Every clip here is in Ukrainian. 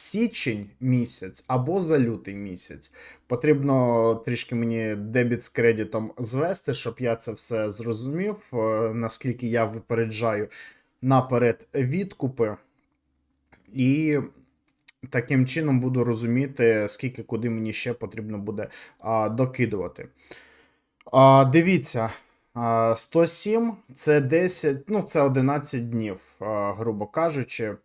січень місяць або за лютий місяць. Потрібно трішки мені дебіт з кредитом звести, щоб я це все зрозумів, е, наскільки я випереджаю наперед відкупи. І таким чином буду розуміти, скільки куди мені ще потрібно буде а, докидувати. А, дивіться, а, 107 це 10, ну це 11 днів, грубо кажучи.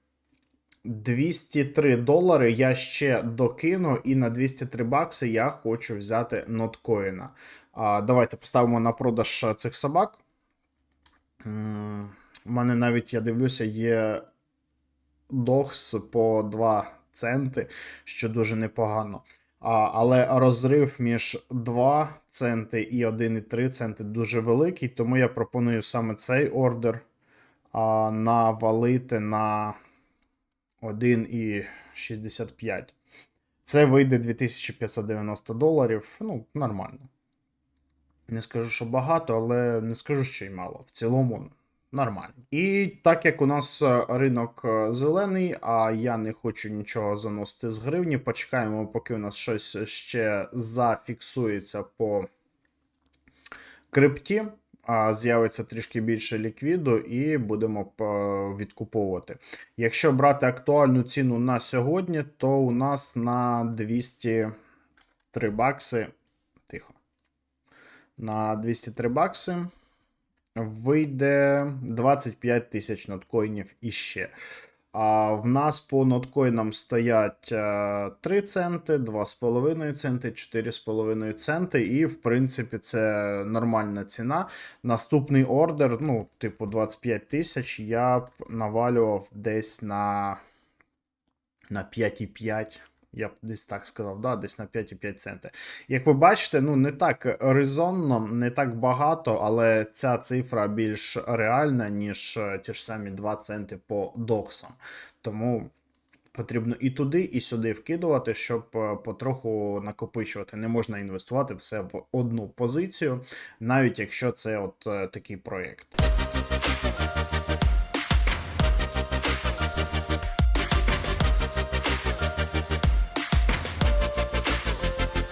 203 долари я ще докину, і на 203 бакси я хочу взяти ноткоїна. Давайте поставимо на продаж цих собак. У мене навіть, я дивлюся, є дохс по 2 центи, що дуже непогано. Але розрив між 2 центи і 1,3 центи дуже великий, тому я пропоную саме цей ордер навалити на 1,65. Це вийде 2590 доларів. Ну, нормально. Не скажу, що багато, але не скажу, що й мало. В цілому нормально. І так як у нас е, ринок е, зелений, а я не хочу нічого заносити з гривні, почекаємо, поки у нас щось ще зафіксується по крипті. З'явиться трішки більше ліквіду, і будемо е, відкуповувати. Якщо брати актуальну ціну на сьогодні, то у нас на 203 бакси. Тихо. На 203 бакси вийде 25 тисяч ноткоїнів іще. А в нас по ноткоїнам стоять е, 3 центи, 2,5 центи, 4,5 центи, і в принципі це нормальна ціна. Наступний ордер, ну, типу 25 тисяч, я б навалював десь на, на 5,5. Я б десь так сказав, да, десь на 5,5 центи. Як ви бачите, ну не так резонно, не так багато, але ця цифра більш реальна, ніж е, ті ж самі 2 центи по доксам. Тому потрібно і туди, і сюди вкидувати, щоб е, потроху накопичувати. Не можна інвестувати все в одну позицію, навіть якщо це от е, такий проєкт.